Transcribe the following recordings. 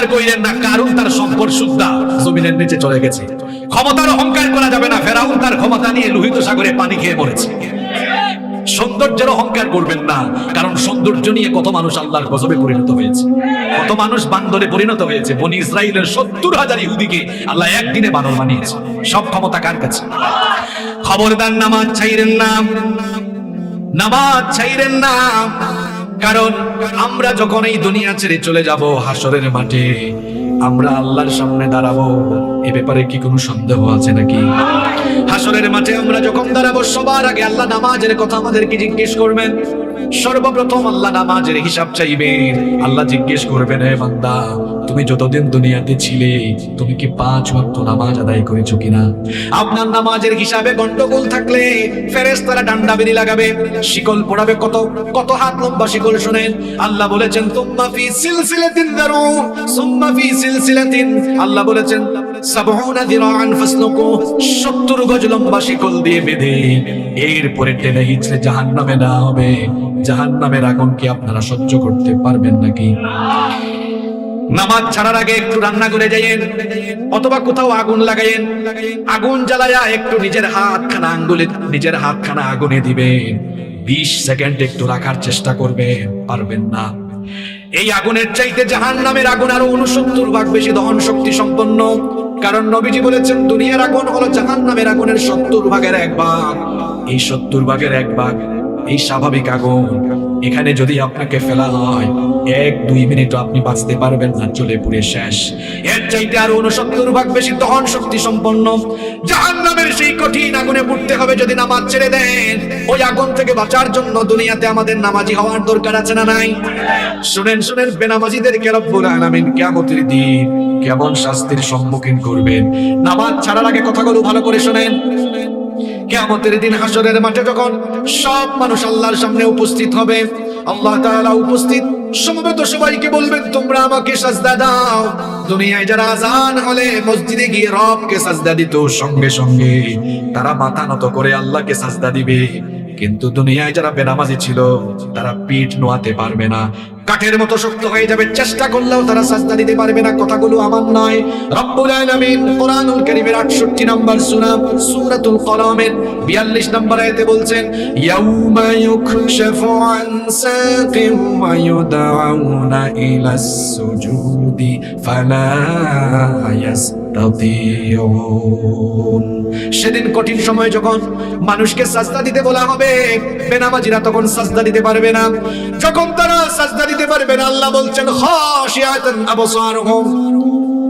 অহংকার করিলেন না, কারণ তার সম্পদ সুদ্ধা জমিনের নিচে চলে গেছে। ক্ষমতার অহংকার করা যাবে না, ফেরাউন তার ক্ষমতা নিয়ে লোহিত সাগরে পানি খেয়ে মরেছে। সৌন্দর্যের অহংকার করবেন না, কারণ সৌন্দর্য নিয়ে কত মানুষ আল্লাহর গজবে পরিণত হয়েছে। কত মানুষ বান্দরে পরিণত হয়েছে। বনি ইসরায়েলের সত্তর হাজার ইহুদিকে আল্লাহ একদিনে বানর বানিয়েছে। সব ক্ষমতা কার কাছে? খবরদার নামাজ ছাইরেন না। নামাজ ছাইরেন না। কারণ আমরা যখন এই দুনিয়া ছেড়ে চলে যাব হাসরের মাঠে, আমরা আল্লাহর সামনে দাঁড়াবো। এ ব্যাপারে কি কোনো সন্দেহ আছে নাকি? হাসরের মাঠে আমরা যখন দাঁড়াবো, সবার আগে আল্লাহ নামাজের কথা আমাদেরকে জিজ্ঞেস করবেন। সর্বপ্রথম আল্লাহ নামাজের হিসাব চাইবেন। আল্লাহ জিজ্ঞেস করবেন, হে বান্দা, তুমি যতদিন দুনিয়াতে ছিলে, তুমি কি পাঁচ ওয়াক্ত নামাজ আদায় করেছ কিনা? আপনার নামাজের হিসাবে গন্ডগোল থাকলে ফেরেশতারা ডান্ডা বেরি লাগাবে, শিকল পড়াবে। কত কত হাত লম্বা শিকল শুনেন, আল্লাহ বলেছেন, তুম্মা ফি সিলসিলাতিন দারু সুম্মা ফি সিলসিলাতিন। আল্লাহ বলেছেন সাবউনা দিরাআন ফাসলুকু 70 গজ লম্বা শিকল দিয়ে বেঁধে, এরপরে টেনে হিচড়ে জাহান্নামে না হবে। জাহান্নামের আগুন কি আপনারা সহ্য করতে পারবেন নাকি? নামাজ ছাড়ার আগে একটু রান্না করে যাইয়েন, অথবা কোথাও আগুন লাগাইয়েন। আগুন জ্বালায়া একটু নিজের হাতখানা আঙ্গুলে, নিজের হাতখানা আগুনে দিবেন। বিশ সেকেন্ড একটু রাখার চেষ্টা করবেন, পারবেন না। এই আগুনের চাইতে জাহান নামের আগুন আরও উনসত্তর ভাগ বেশি দহন শক্তি সম্পন্ন। কারণ নবীজি বলেছেন, দুনিয়ার আগুন হলো জাহান নামের আগুনের সত্তর ভাগের এক ভাগ। এই সত্তর ভাগের এক ভাগ এই স্বাভাবিক আগুন। এখানে যদি আপনাকে ফেলা হয়, এক, দুই মিনিট আপনি বাঁচতে পারবেন না, চলে পুড়ে শেষ। এর চাইতে আরও উনসত্তর ভাগ বেশি দহন শক্তি সম্পন্ন। জাহান নামের সেই কঠিন আগুনে পড়তে হবে যদি নামাজ ছেড়ে দেন। ওই আগুন থেকে বাঁচার জন্য দুনিয়াতে আমাদের নামাজি হওয়ার দরকার আছে না নাই? শুনেন শুনেন বেনামাজিদের রব্বুল আলামিন কিয়ামতের দিন কেমন শাস্তির সম্মুখীন করবেন। নামাজ ছাড়ার আগে কথাগুলো ভালো করে শুনেন। কেয়ামতের দিন হাসরের মাঠে যখন সব মানুষ আল্লাহর সামনে উপস্থিত হবে, আল্লাহ তাআলা উপস্থিত সমবেত সবাইকে বলবেন, তোমরা আমাকে সাজদা দাও। দুনিয়ায় যারা আজান হলে মসজিদে গিয়ে রবকে সাজদা দিত, সঙ্গে সঙ্গে তারা মাথা নত করে আল্লাহকে সাজদা দিবে। কিন্তু দুনিয়ায় যারা বেনামাজি ছিল, তারা পিঠ নোয়াতে পারবে না। কাঠের মতো শক্ত হয়ে যাবে। চেষ্টা করলেও তারা সাজদা দিতে পারবে না, কথাগুলো আমার নয়। রব্বুল আলামিন কোরআনুল কারীমের 68 নম্বর সূরা, সূরাতুল কলমের 42 নম্বর আয়াতে বলছেন, ইয়াউমা ইউকশাফু আন সাকিম ওয়া ইউদাউনা ইলাস সুজুদি ফালা ইয়াস্তাতিউন সেদিন কঠিন সময় যখন মানুষকে সাজদা দিতে বলা হবে, বেনামাজিরা তখন সাজদা দিতে পারবে না। যখন তারা সাজদা দিতে পারবে না, আল্লাহ বলছেন আবসারুহুম।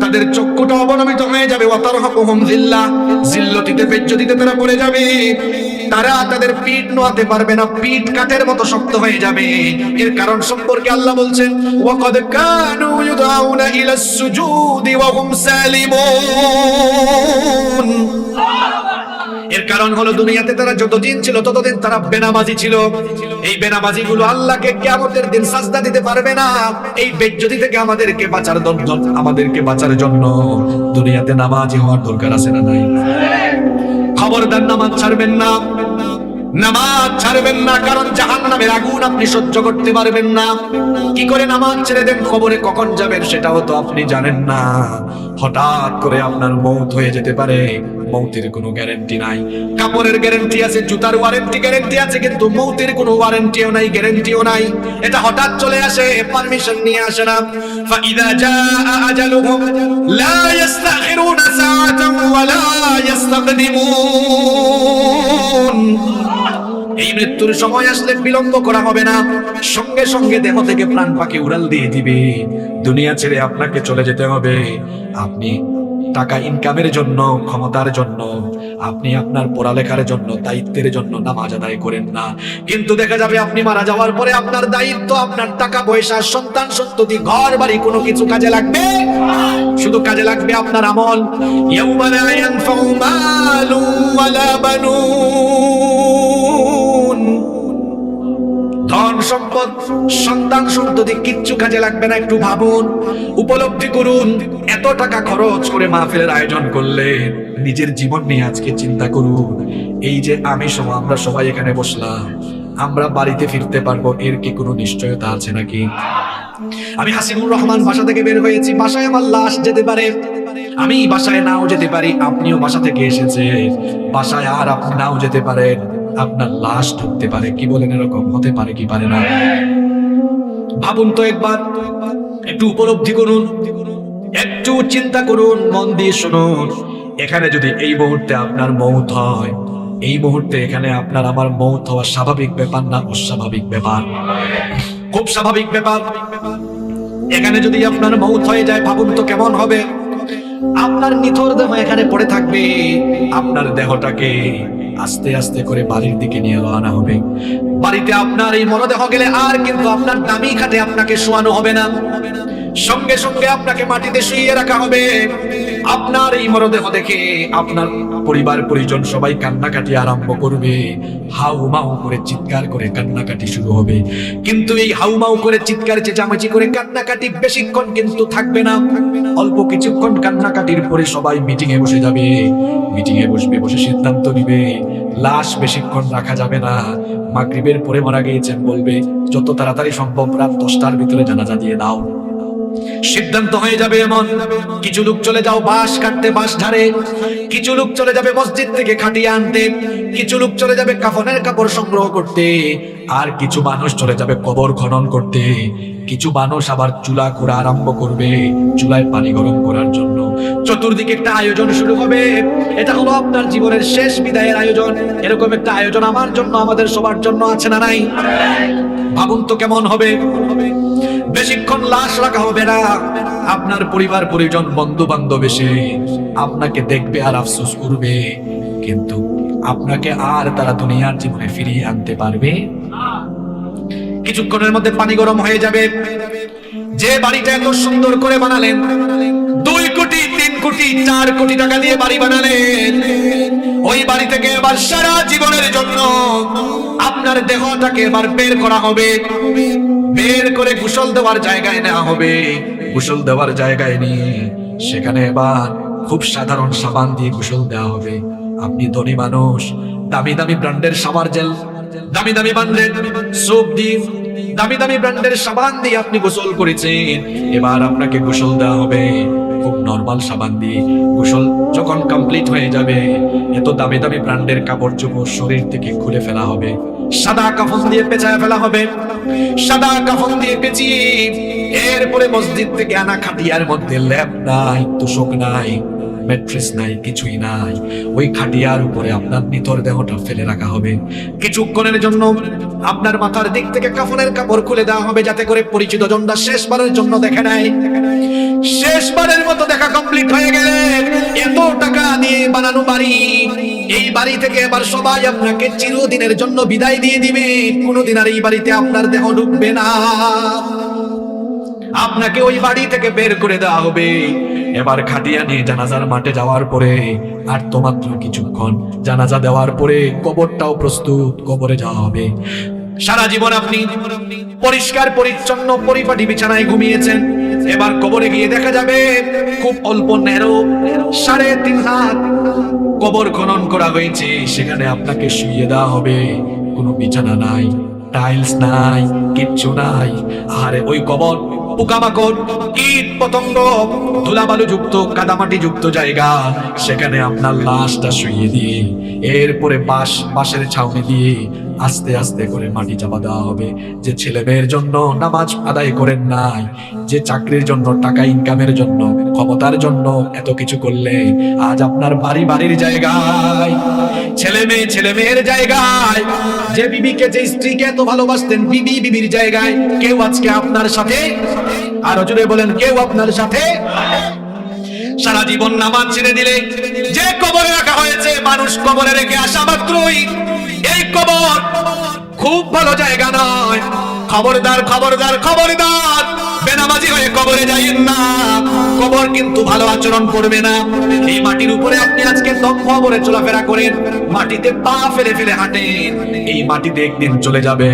তাদের চক্ষুটা অবনমিত হয়ে যাবে। ওয়াতার হকুম জিল্লা জিল্লতিতে বেজ্জতিতে তারা পড়ে যাবে। তারা তাদের পিঠ নোয়াতে পারবে না। পিঠ কাঠের মতো শক্ত হয়ে যাবে। এর কারণ সম্পর্কে আল্লাহ বলছেন, ওয়াকাদ কানু ইউদাউনা ইলাস সুজুদি ওয়া হুম সালিমুন। এর কারণ হলো দুনিয়াতে তারা যতদিন ছিল ততদিন তারা বেনামাজি ছিল। এই বেনামাজি গুলো আল্লাহকে কিয়ামতের দিন সাজদা দিতে পারবে না। এই বেজ্জতি থেকে আমাদেরকে বাঁচার আমাদেরকে বাঁচার জন্য দুনিয়াতে নামাজি হওয়ার দরকার আছে না নাই? খবরদার নামাজ ছাড়বেন না। নামাজ ছাড়বেন না, কারণ জাহান্নামের আগুন আপনি সহ্য করতে পারবেন না। কি করে নামাজ ছেড়ে দেন, খবরে কখন যাবেন সেটাও তো আপনি জানেন না। হঠাৎ করে আপনার মৌত হয়ে যেতে পারে। মৌতের কোনো গ্যারান্টি নাই। কাপড়ের গ্যারান্টি আছে, জুতার ওয়ারেন্টি গ্যারান্টি আছে, কিন্তু মৌতের কোনো ওয়ারেন্টিও নাই গ্যারান্টিও নাই। এটা হঠাৎ চলে আসে পারমিশন নিয়ে আসে না। জাআ আজালুহুম, লা ইস্তাখিরুনা সাআতান ওয়া লা ইস্তাকদিমুন। এই মৃত্যুর সময় আসলে বিলম্ব করা হবে না। সঙ্গে সঙ্গে দেহ থেকে প্রাণ পাখি উড়াল দিয়ে দিবে। দুনিয়া ছেড়ে আপনাকে চলে যেতে হবে। আপনি টাকা ইনকামের জন্য, ক্ষমতার জন্য, আপনি আপনার পড়ালেখার জন্য, দায়িত্বের জন্য নামাজ আদায় করেন না। কিন্তু দেখা যাবে আপনি মারা যাওয়ার পরে আপনার দায়িত্ব, আপনার টাকা পয়সা, সন্তান, সন্ততি, ঘর, বাড়ি কোনো কিছু কাজে লাগবে? শুধু কাজে লাগবে আপনার আমল। ইয়াউমা লা ইয়ানফাউ মালু ওয়ালা বানুন। ধন সম্পদ, সন্তান সন্ততি কিচ্ছু কাজে লাগবে না, একটু ভাবুন। উপলব্ধি করুন, এত টাকা খরচ করে মাহফিলের আয়োজন করলে নিজের জীবন নিয়ে আজকে চিন্তা করুন। এই যে আমি সহ আমরা সবাই এখানে বসলাম, আমরা বাড়িতে ফিরতে পারব, এর কি কোনো নিশ্চয়তা আছে নাকি? আমি হাসিবুর রহমান বাসা থেকে বের হয়েছি, বাসায় আমার লাশ যেতে পারে। আমি বাসায় নাও যেতে পারি, আপনিও বাসা থেকে এসেছে বাসায় আর আপনি নাও যেতে পারেন। আপনার লাশ ঢুকতে পারে। কি বলেন এরকম? হতে পারে কি পারে না? ভাবুন তো একবার, একটু উপলব্ধি করুন, একটু চিন্তা করুন, মন দিয়ে শুনুন। এখানে যদি এই মুহূর্তে আপনার মৌত হয়, এই মুহূর্তে এখানে আপনার আমার মৌত হওয়া স্বাভাবিক ব্যাপার না অস্বাভাবিক ব্যাপার? খুব স্বাভাবিক ব্যাপার। এখানে যদি আপনার মৌত হয়ে যায়, ভাবুন তো কেমন হবে? আপনার নিথর দেহ এখানে পড়ে থাকবে। আপনার দেহটাকে আস্তে আস্তে করে বাড়ির দিকে নিয়ে রওনা হবে। বাড়িতে আপনার এই মরদেহ গেলে আর কিন্তু আপনার দামি খাটে আপনাকে শোয়ানো হবে না। সঙ্গে সঙ্গে আপনাকে মাটিতে শুয়ে রাখা হবে। আপনার এই মরদেহ দেখে আপনার পরিবার, পরিজন সবাই কান্নাকাটি আরম্ভ করবে। হাউ মাউ করে চিৎকার করে কান্নাকাটি শুরু হবে। কিন্তু এই হাউ মাউ করে চিৎকার, চেঁচামেচি করে কান্নাকাটি বেশিক্ষণ কিন্তু থাকবে না। অল্প কিছুক্ষণ কান্নাকাটির পরে সবাই মিটিং এ বসে যাবে। মিটিং এ বসবে, বসে সিদ্ধান্ত নিবে। লাশ বেশিক্ষণ রাখা যাবে না। মাগরিবের পরে মারা গিয়েছেন বলবে, যত তাড়াতাড়ি সম্ভব রাত দশটার ভিতরে জানাজা দিয়ে দাও। সিদ্ধান্ত হয়ে যাবে এমন। কিছু লোক চলে যাও বাস কাটতে বাস ধারে। কিছু লোক চলে যাবে মসজিদ থেকে খাটিয়ে আনতে। কিছু লোক চলে যাবে কাফনের কাপড় সংগ্রহ করতে। আর কিছু মানুষ চলে যাবে কবর খনন করতে। কিছু মানুষ আবার চুলা খোঁড়া আরম্ভ করবে, চুলায় পানি গরম করার জন্য। চতুর্দিকে একটা আয়োজন শুরু হবে। এটা হলো আপনার জীবনের শেষ বিদায়ের আয়োজন। এরকম একটা আয়োজন আমার জন্য, আমাদের সবার জন্য আছে না নাই? ভাবুন তো কেমন হবে? বেশিক্ষণ লাশ রাখা হবে না। আপনার পরিবার, পরিজন বন্ধু বান্ধব এসে আপনাকে দেখবে আর আফসোস করবে। কিন্তু আপনাকে আর তারা দুনিয়ার জীবনে ফিরিয়ে আনতে পারবে কিছুক্ষণের মধ্যে পানি গরম হয়ে যাবে। যে বাড়িটা এত সুন্দর করে বানালেন, দুই কোটি, তিন কোটি, চার কোটি টাকা দিয়ে বাড়ি বানালেন। ওই বাড়ি থেকে এবার সারা জীবনের জন্য আপনার দেহটাকে এবার বের করা হবে। বের করে গোসল দেওয়ার জায়গায় নেওয়া হবে। গোসল দেওয়ার জায়গায় নিয়ে সেখানে এবার খুব সাধারণ সাবান দিয়ে গোসল দেওয়া হবে। আপনি ধনী মানুষ, দামি দামি ব্র্যান্ডের সাবার জেল দামি দামি ব্র্যান্ডের সোপ দিয়ে দামি দামি ব্র্যান্ডের সাবান দিয়ে আপনি গোসল করেছেন। এবার আপনাকে গোসল দেওয়া হবে। খুব নর্মাল সাবান দিয়ে গোসল যখন কমপ্লিট হয়ে যাবে, এত দামি দামি ব্র্যান্ডের কাপড় চোপড় শরীর থেকে খুলে ফেলা হবে। সাদা কাফন দিয়ে পেঁচায় ফেলা হবে। সাদা কাফন দিয়ে পেঁচিয়ে এরপরে মসজিদ থেকে আনা খাটিয়ার মধ্যে ল্যাপ নাই, তোষক নাই। ম্যাট্রেস নাই, কিছুই নাই। ওই খাটিয়ার উপরে আপনার নিতর দেহটা ফেলে রাখা হবে। কিছুক্ষণের জন্য আপনার মাথার দিক থেকে কাফনের কাপড় খুলে দেওয়া হবে যাতে করে পরিচিত জনরা শেষবারের জন্য দেখে নেয়। শেষবারের মতো দেখা কমপ্লিট হয়ে গেলে এত টাকা দিয়ে বানানো বাড়ি, এই বাড়ি থেকে এবার সবাই আপনাকে চিরদিনের জন্য বিদায় দিয়ে দিবে। কোনোদিন আর এই বাড়িতে আপনার দেহ ঢুকবে না। আপনাকে ওই বাড়ি থেকে বের করে দেওয়া হবে। এবার খাটিয়া নিয়ে জানাজার মাঠে যাওয়ার পরে আর তো মাত্র কিছুক্ষণ। জানাজা দেওয়ার পরে কবরটাও প্রস্তুত, কবরে যাওয়া হবে। সারা জীবন আপনি পরিষ্কার, পরিচ্ছন্ন, পরিপাটি বিছানায় ঘুমিয়েছেন। এবার কবরে গিয়ে দেখা যাবে খুব অল্প নেরো সাড়ে তিন হাত কবর খনন করা হয়েছে। সেখানে আপনাকে শুয়ে দেওয়া হবে। কোনো বিছানা নাই, টাইলস নাই, কিচ্ছু নাই। আরে ওই কবর পোকামাকড়, কীট পতঙ্গ ধুলাবালু যুক্ত কাদামাটি যুক্ত জায়গা। সেখানে আপনার লাশটা শুইয়ে দিয়ে, এরপরে বাঁশ, বাঁশের ছাউনি দিয়ে আস্তে আস্তে করে মাটি চাপা দেওয়া হবে। যে ছেলে মেয়ের জন্য নামাজ আদায় করেন নাই, যে চাকরির জন্য টাকা ইনকামের জন্য ক্ষমতার জন্য এত কিছু করলে আজ আপনার বাড়ি বাড়ির জায়গায়, ছেলে মেয়ে ছেলে মেয়ের জায়গায়, যে বিবিকে, যে স্ত্রীকে এত ভালোবাসতেন বিবি বিবির জায়গায়, কেউ আজকে আপনার সাথে? আরও জুড়ে বলেন, কেউ আপনার সাথে? সারা জীবন নামাজ ছেড়ে দিলে যে কবরে রাখা হয়েছে, মানুষ কবরে রেখে আসা মাত্রই এই কবর খুব ভালো জায়গা নয়। খবরদার খবরদার খবরদার। বেনামাজি হয়ে কবরে যাইয়েন না। কবর কিন্তু ভালো আচরণ করবে না। এই মাটির উপরে আপনি আজকে দম খবরে চলাফেরা করেন, মাটিতে পা ফেলে ফেলে হাঁটেন। এই মাটিতে একদিন চলে যাবে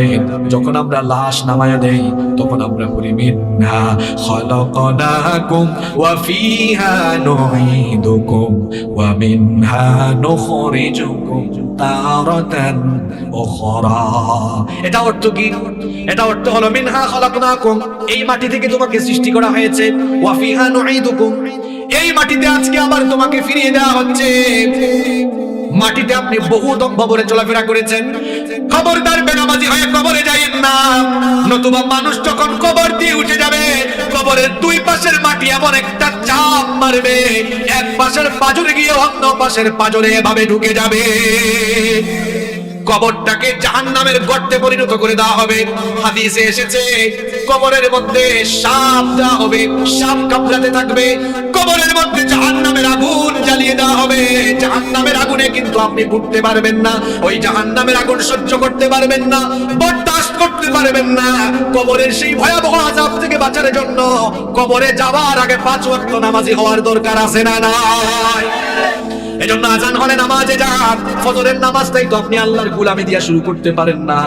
যখন আমরা লাশ নামায়া দেই, তখন আমরা বলি, মিন্না খলাকনাকুম ওয়া ফিহা নুঈদুকুম ওয়া মিনহা নুখরিজুকুম। এটা অর্থ কি? এটা অর্থ হলো, মিনহা এই মাটি থেকে তোমাকে সৃষ্টি করা হয়েছে। এই মাটিতে আজকে আবার তোমাকে ফিরিয়ে দেওয়া হচ্ছে। মাটিতে আপনি বহু দম্ভবরে চলাফেরা করেছেন। খবরদার বেনামাজি হয়ে কবরে যাইয়েন না। নতুবা মানুষ যখন কবর দিয়ে উঠে যাবে কবরের দুই পাশের মাটি এমন একটা চাপ মারবে। এক পাশের পাজরে গিয়ে অন্য পাশের পাজরে এভাবে ঢুকে যাবে। কবরটাকে জাহান্নামের গর্তে পরিণত করে দেওয়া হবে। হাদিসে এসেছে, কবরের মধ্যে সাপ দেওয়া হবে, সাপ কামড়াতে থাকবে। কবরের মধ্যে জাহান্নামের আগুন জ্বালিয়ে দেওয়া হবে। জাহান্নামের আগুনে কিন্তু আপনি ফুটতে পারবেন না। ওই জাহান্নামের আগুন সহ্য করতে পারবেন না। বরদাস্ত করতে পারবেন না। কবরের সেই ভয়াবহ আযাব থেকে বাঁচার জন্য কবরে যাওয়ার আগে পাঁচ ওয়াক্ত নামাজি হওয়ার দরকার আছে না নাই? এজন্য আজান হলে নামাজে যান। ফজরের নামাজটাই তো আপনি আল্লাহর গুলামি দিয়া শুরু করতে পারেন না।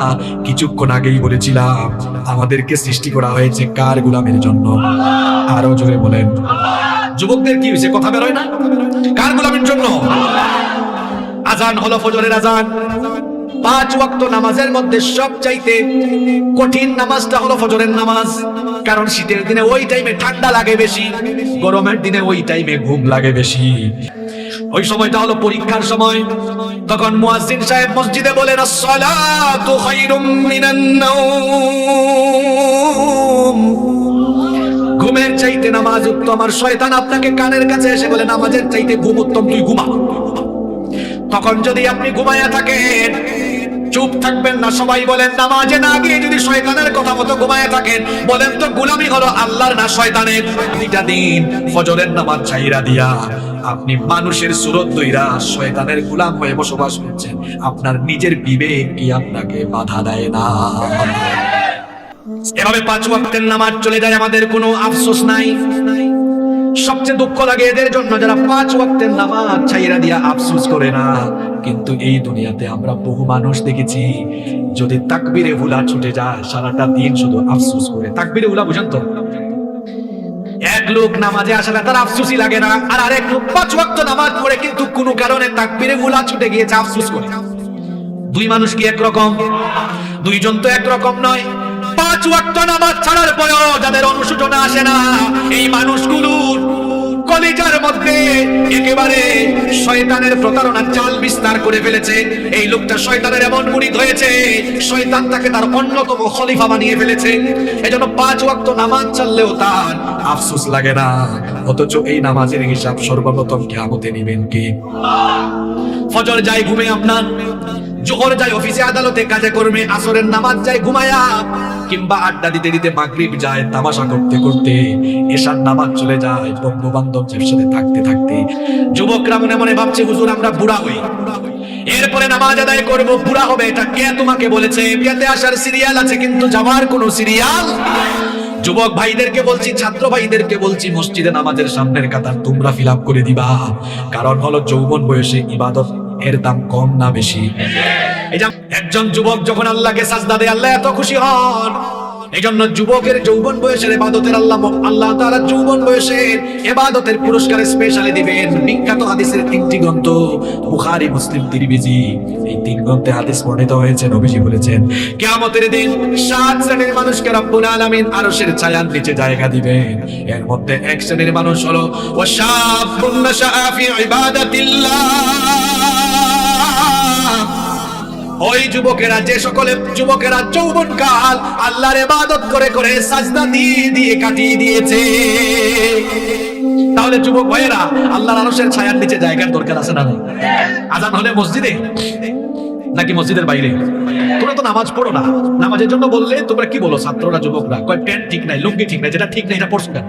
কিছুক্ষণ আগেই বলেছিলাম, আমাদেরকে সৃষ্টি করা হয়েছে কার গুলামের জন্য? আরও জোরে বলেন। যুবকদের কি হয়েছে? কথা বেরোয় না? কার গুলামের জন্য? আজান হলো ফজরের আজান পাঁচ ওয়াক্ত নামাজের মধ্যে সব চাইতে কঠিন নামাজটা হলো ফজরের নামাজ। কারণ শীতের দিনে ওই টাইমে ঠান্ডা লাগে বেশি, গরমের দিনে ওই টাইমে ঘুম লাগে বেশি। ওই সময়টা হলো পরীক্ষার সময়। তখন মুয়াজ্জিন সাহেব মসজিদে বলেন, আসসালাতু খায়রুম মিনান নাওম। ঘুমের চাইতে নামাজ উত্তম। আর শয়তান আপনাকে কানের কাছে এসে বলে, নামাজের চাইতে ঘুম উত্তম, তুই ঘুমা। তখন যদি আপনি ঘুমায়া থাকেন চুপ থাকবেন না, সবাই বলেন, নামাজে না গিয়ে যদি শয়তানের কথা মতো ঘুমায়া থাকেন, বলেন তো গুলামি হলো আল্লাহর না শয়তানের? দুইটা দিন ফজরের নামাজ ছাইরা দিয়া আপনি মানুষের সুরত দইরা শয়তানের গুলাম হয়ে বসবাস করছেন, আপনার নিজের বিবেক কি আপনাকে বাধা দেয় না? এভাবে পাঁচ ওয়াক্তের নামাজ চলে যায়, আমাদের কোনো আফসোস নাই। সবচেয়ে দুঃখ লাগে এদের জন্য যারা পাঁচ ওয়াক্তের নামাজ ছাইরা দিয়া আফসোস করে না। কিন্তু এই দুনিয়াতে আমরা বহু মানুষ দেখেছি। যদি তাকবিরে হুলা ছুটে যায়, সারাটা দিন শুধু আফসোস করে। তাকবিরে হুলা বুঝেন তো? এক লোক নামাজে আসলে তার আফসোসই লাগে না। আর আরেক লোক পাঁচ ওয়াক্ত নামাজ পড়ে, কিন্তু কোনো কারণে তাকবিরে হুলা ছুটে গিয়েছে, আফসোস করে। দুই মানুষ কি একরকম? দুইজন তো একরকম নয়। পাঁচ ওয়াক্ত নামাজ ছাড়ার পরেও যাদের অনুশোচনা আসে না, এই মানুষগুলোর কলিজার মধ্যে একেবারে শয়তানের প্রতারণার চাল বিস্তার করে ফেলেছে। এই লোকটা শয়তানের এমন মুরিদ হয়েছে, শয়তান তাকে তার অন্যতম খলিফা বানিয়ে ফেলেছে। এজন্য পাঁচ ওয়াক্ত নামাজ চাললেও তার আফসোস লাগে না। অথচ এই নামাজের হিসাব সর্বপ্রথম কিয়ামতে নিবেন কি? ফজর যায় ঘুমে আপনার। জোহর যায় অফিসে আদালতে, কাজে কর্মে, আসরের নামাজ যায়, ঘুমায়া, কিংবা আড্ডা দিতে দিতে মাগরিব যায়, তামাশা করতে করতে এশার নামাজ চলে যায় বন্ধু বান্ধবদের সাথে থাকতে থাকতে। যুবকরা মনে মনে ভাবছে, হুজুর, আমরা বুড়া হই। এরপরে নামাজ আদায় করব, বুড়া হবে, এটা কে তোমাকে বলেছে? বিয়াতে আসার সিরিয়াল আছে, কিন্তু যাওয়ার কোনো সিরিয়াল? যুবক ভাইদেরকে বলছি, ছাত্র ভাইদেরকে বলছি, মসজিদে নামাজের সামনের কাতার তোমরা ফিল করে দিবা। কারণ হলো যৌবন বয়সে ইবাদত এর দাম কম না বেশি? এই একজন যুবক যখন আল্লাহকে সাজদা দেয়, আল্লাহ এত খুশি হন। এই জন্য যুবকের যৌবন বয়সের এবাদতের আল্লাহ আল্লাহ তাআলা যৌবন বয়সের এবাদতের পুরস্কার স্পেশালি দিবেন। বিখ্যাত হাদিসের তিনটি গ্রন্থ, বুখারী, মুসলিম, তিরমিজি। এই তিন গ্রন্থে হাদিস বর্ণিত হয়েছে, নবীজি বলেছেন, কিয়ামতের দিন সাত শ্রেণির মানুষকে রব্বুল আলামিন আরশের ছায়ার নিচে জায়গা দিবেন। এর মধ্যে এক শ্রেণির মানুষ হলো, ওয়াশাবুন নাশাআ ফি ইবাদাতিল্লাহ। ওই যুবকেরা, যে সকলে যুবকেরা যৌবন কাল আল্লাহর ইবাদত করে করে সাজদা দিয়ে দিয়ে কাটিয়ে দিয়েছে। তাহলে যুবক ভাইয়েরা, আল্লাহর আরশের ছায়ার নিচে জায়গার দরকার আছে না আজান হলে মসজিদে নাকি মসজিদের বাইরে? তোমরা তো নামাজ পড়ো না। নামাজের জন্য বললে তোমরা কি বলো ছাত্ররা, যুবকরা? কয় প্যান্ট ঠিক নাই, লুঙ্গি ঠিক নাই, যেটা ঠিক নাই, এটা পড়ছো কেন?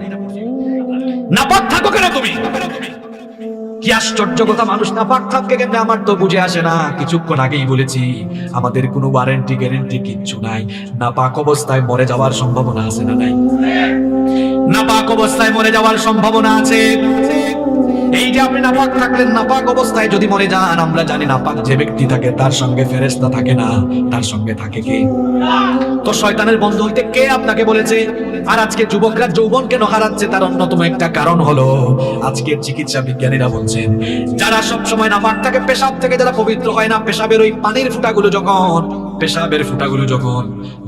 নাপাক থাকো কেন তুমি? কি আশ্চর্য কথা মানুষ না পাক থাকবে কেন আমার তো বুঝে আসে না। কিছুক্ষণ আগেই বলেছি, আমাদের কোনো ওয়ারেন্টি গ্যারেন্টি কিচ্ছু নাই। না পাক অবস্থায় মরে যাওয়ার সম্ভাবনা আছে না নাই? না পাক অবস্থায় মরে যাওয়ার সম্ভাবনা আছে। এই যে আপনি নাপাক থাকলেন, নাপাক অবস্থায় যদি মরে যান, আমরা জানি নাপাক যে ব্যক্তি থাকে, তার সঙ্গে ফেরেশতা থাকে না, তার সঙ্গে থাকে কে? তো শয়তানের বন্ধু হইতে কে আপনাকে বলেছে, আর আজকে যুবকরা যৌবন কেন হারাচ্ছে? তার অন্যতম একটা কারণ হলো, আজকের চিকিৎসা বিজ্ঞানীরা বলছেন, যারা সব সময় নাপাক থাকে, পেশাব থেকে যারা পবিত্র হয় না, পেশাবের ওই পানির ফুটাগুলো যখন, পেশাবের ফুটাগুলো যখন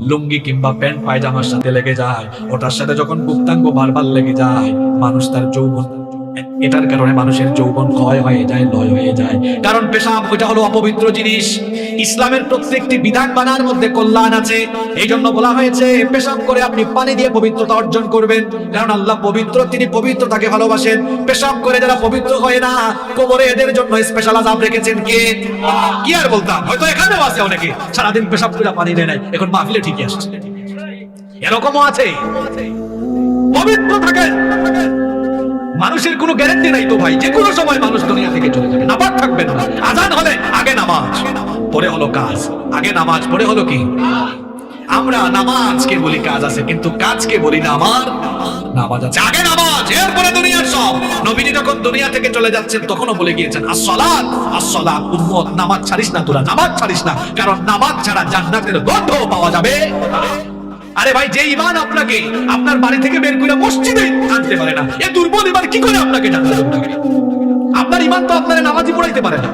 লুঙ্গি কিংবা প্যান্ট পায়জামার সাথে লেগে যায়, ওটার সাথে যখন গুপ্তাঙ্গ বারবার লেগে যায়, মানুষ তার যৌবন, এটার কারণে মানুষের যৌবন ক্ষয় হয়ে যায়, লয় হয়ে যায়। কারণ পেশাব, ওইটা হলো অপবিত্র জিনিস। ইসলামের প্রত্যেকটি বিধান বানার মধ্যে কল্যাণ আছে। এই জন্য বলা হয়েছে, পেশাব করে আপনি পানি দিয়ে পবিত্রতা অর্জন করবেন। কারণ আল্লাহ পবিত্র, তিনি পবিত্রতাকে ভালোবাসেন। পেশাব করে যারা পবিত্র হয় না, কোমরে এদের জন্য স্পেশাল আজাব রেখেছেন কে? কি আর বলতাম? হয়তো এখানেও আছে অনেকে। সারাদিন পেশাব করে পানি দেয় নাই। এখন মাহফিলে ঠিকই আসছে। এরকমও আছে। পবিত্র থাকে। মানুষের কোনো গ্যারান্টি নাই তো ভাই যে কোনো সময় মানুষ দুনিয়া থেকে চলে যাবে। নামাজ থাকবেন না। আজান হলে আগে নামাজ, পরে হলো কাজ। আগে নামাজ, পরে হলো কি? আমরা নামাজকে বলি কাজ আছে, কিন্তু কাজকে বলি না আমার নামাজ আছে। আগে নামাজ, এরপরে দুনিয়ার সব। নবীজি যখন দুনিয়া থেকে চলে যাচ্ছেন, তখনও বলে গিয়েছেন, আসসালাত আসসালাত, উম্মত, নামাজ ছাড়িস না তোরা, নামাজ ছাড়িস না। কারণ নামাজ ছাড়া জান্নাতের গন্ধ পাওয়া যাবে আরে ভাই, যে ইমান আপনাকে, আপনার বাড়ি থেকে বের করে মসজিদে আনতে পারে না। এ দুর্বল ইমান কি করে আপনাকে আপনার ইমান তো আপনার নামাজি পড়াইতে পারে না।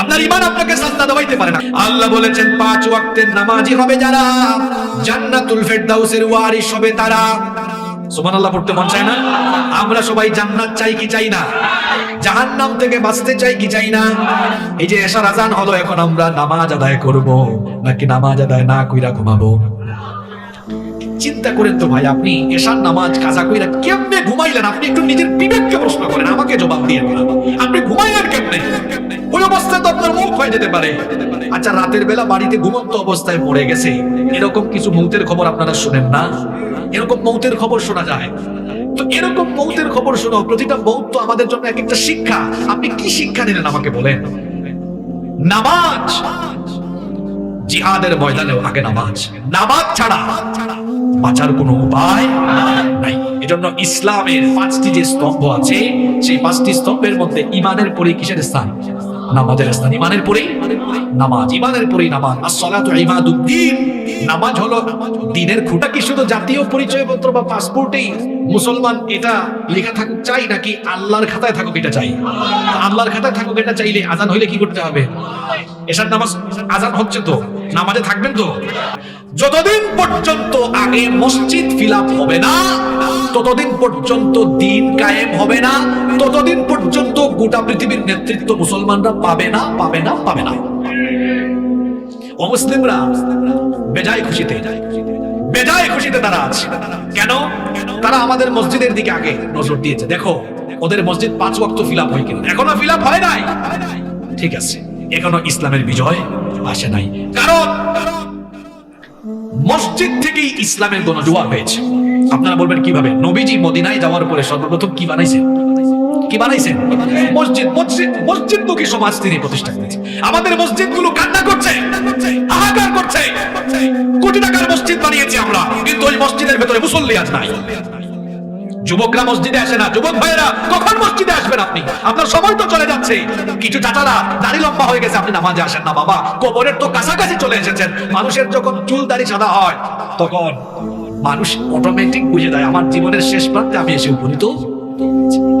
আপনার ইমান আপনাকে সাজদা দেওয়াইতে পারে না। আল্লাহ বলেছেন, পাঁচ ওয়াক্তের নামাজি হবে যারা, জান্নাতুল ফেরদাউসের ওয়ারিস হবে তারা। সুবহানাল্লাহ, পড়তে মন চায় না? আমরা সবাই জান্নাত চাই কি চাই না? জাহান্নাম থেকে বাঁচতে চাই কি চাই না? এই যে এশার আজান হলো, এখন আমরা নামাজ আদায় করব, নাকি নামাজ আদায় না কইরা ঘুমাবো? চিন্তা করেন তো ভাই, আপনি এশার নামাজ, কাজা কইরা কেমনে ঘুমাইলেন? আপনি একটু নিজের বিবেককে প্রশ্ন করেন, আমাকে জবাব দিয়ে আপনি ঘুমাইলেন কেমনে? ওই অবস্থায় তো আপনার মুখ হয়ে যেতে পারে। আচ্ছা রাতের বেলা বাড়িতে ঘুমন্ত অবস্থায় মরে গেছে। এরকম কিছু মৌতের খবর আপনারা শুনেন না? এরকম মৌতের খবর শোনা যায়। তো এরকম মৌতের খবর শোনো প্রতিটা মৌত তো আমাদের জন্য এক একটা শিক্ষা। আপনি কি শিক্ষা দিলেন আমাকে বলেন? নামাজ! জিহাদের ময়দানেও আগে নামাজ। নামাজ ছাড়া বাঁচার কোনো উপায় নাই। এজন্য ইসলামের পাঁচটি যে স্তম্ভ আছে, সেই পাঁচটি স্তম্ভের মধ্যে ইমানের পরে কিসের স্থান? নামাজের স্থান। ইমানের পরে? নামাজ। ইমানের পরেই নামাজ। আসসালাতু ইমাদুদ্দিন নামাজ হলো দিনের খুঁটা কি শুধু জাতীয় পরিচয়পত্র বা পাসপোর্টেই? মুসলমান এটা লেখা থাকুক চাই নাকি আল্লাহর খাতায় থাকুক এটা চাই? আল্লাহর খাতায় থাকুক এটা চাইলে আজান হইলে কি করতে হবে? এসার নামাজ আজান হচ্ছে তো? নামাজে থাকবেন তো? যতদিন পর্যন্ত আগে মসজিদ ফিলাপ হবে না, ততদিন পর্যন্ত দিন কায়েম হবে না, ততদিন পর্যন্ত গোটা পৃথিবীর নেতৃত্ব মুসলমানরা পাবে না পাবে না পাবে না। কেন? তারা আমাদের মসজিদের দিকে আগে নজর দিয়েছে। দেখো, ওদের মসজিদ পাঁচ হয় কিনা? এখনও হয় নাই? ঠিক আছে, এখনও ইসলামের বিজয় আসে নাই। কারণ মসজিদ থেকেই ইসলামের গণজোয়ার হয়েছে আপনারা বলবেন, কীভাবে? নবীজি মদিনায় যাওয়ার পরে সর্বপ্রথম কি বানাইছে কি বানাইছেন? মসজিদ মসজিদ মসজিদমুখী সমাজ তিনি প্রতিষ্ঠা করেছে। আমাদের মসজিদগুলো কান্না করছে, হাহাকার করছে। কোটি টাকার মসজিদ বানিয়েছি আমরা, কিন্তু ওই মসজিদের ভেতরে মুসল্লি আজ নাই। যুবকরা মসজিদে আসে না। যুবক ভাইয়েরা, কখন মসজিদে আসবেন আপনি? আপনার সময় তো চলে যাচ্ছে। কিছু চাচারা, দাড়ি লম্বা হয়ে গেছে, আপনি নামাজে আসেন না বাবা। কবরের তো কাছাকাছি চলে এসেছেন। মানুষের যখন চুল দাড়ি সাদা হয়, তখন মানুষ অটোমেটিক বুঝে দেয়, আমার জীবনের শেষ প্রান্তে আমি এসে উপনীত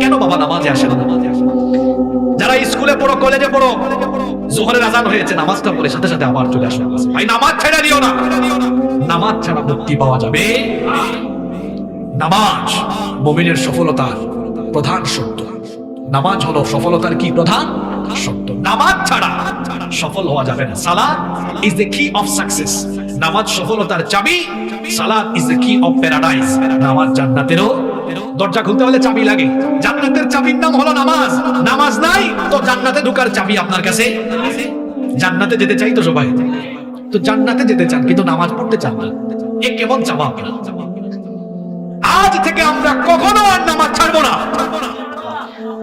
কেন বাবা নামাজে আসে না? নামাজে আসে যারা স্কুলে পড়ো, কলেজে পড়ো, জোহরের আজান হয়েছে, নামাজটা পড়ে সাথে সাথে আবার চলে আসো ভাই, নামাজ ছেড়ে দিও না। নামাজ ছাড়া মুক্তি পাওয়া যাবে নামাজ মুমিনের সফলতার প্রধান শর্ত নামাজ হলো সফলতার কি প্রধান? শর্ত নামাজ ছাড়া সফল হওয়া যাবে না। সালাত is the key of success নামাজ সফলতার চাবি, সালাত is the key of paradise নামাজ জান্নাতেরও দরজা খুলতে হলে চাবি লাগে। জান্নাতের চাবির নাম হলো নামাজ। নামাজ নাই তো জান্নাতে ঢোকার চাবি আপনার কাছে। জান্নাতে যেতে চাই তো সবাই। তো জান্নাতে যেতে চান কিন্তু নামাজ পড়তে চান না। এ কেমন চাওয়া আপনার? আজ থেকে আমরা কখনো আর নামাজ ছাড়বো না।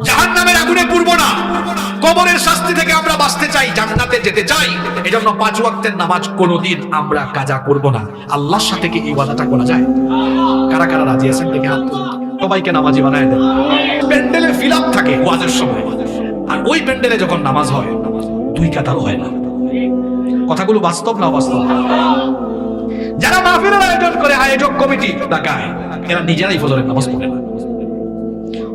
জাহান নামের আগুনে পুরবো না। কবরের শাস্তি থেকে আমরা বাঁচতে চাই, জান্নাতে যেতে চাই। এই জন্য পাঁচ ওয়াক্তের নামাজ কোনোদিন আমরা কাজা করব না। আল্লাহর সাথে কি এই ওয়াদাটা করা যায়? কারা কারা রাজি আছেন? দেখে হাত। সবাইকে নামাজি বানায় দেন। প্যান্ডেলে ফিল আপ থাকে ওয়াজের সময়। আর ওই প্যান্ডেলে যখন নামাজ হয়, দুই কাতারও হয় না। কথাগুলো বাস্তব না বাস্তব যারা মাহফিলের আয়োজন করে আয়োজক কমিটি ডাকায় এরা নিজেরাই ফজরের নামাজ পড়ে না।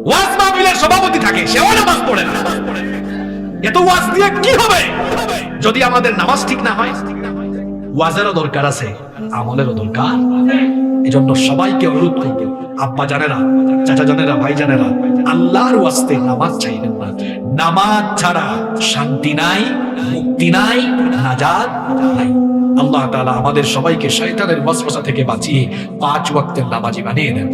ওয়াজ মাহফিলের সভাপতি থাকে, সেও নামাজ পড়ে না। এত ওয়াজ দিয়ে কি হবে? যদি আমাদের নামাজ ঠিক না হয়, ওয়াজেরও দরকার আছে, আমলেরও দরকার। এজন্য সবাইকে অনুরোধ করব আব্বা জানেরা, চাচা জানেরা, ভাই জানেরা, আল্লাহর ওয়াস্তে নামাজ চাইবেন না। নামাজ ছাড়া শান্তি নাই, মুক্তি নাই, নাজাত নাই। আল্লাহ তাআলা আমাদের সবাইকে শয়তানের ওয়াসওয়াসা থেকে বাঁচিয়ে পাঁচ ওয়াক্তের নামাজি বানিয়ে দেন।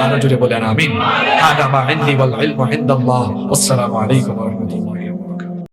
আরও জুড়ে বলেন, আমিন। হাদা মা ইন্দি ওয়াল ইলমু ইনদাল্লাহ। আসসালামু আলাইকুম ওয়া রাহমাতুল্লাহ।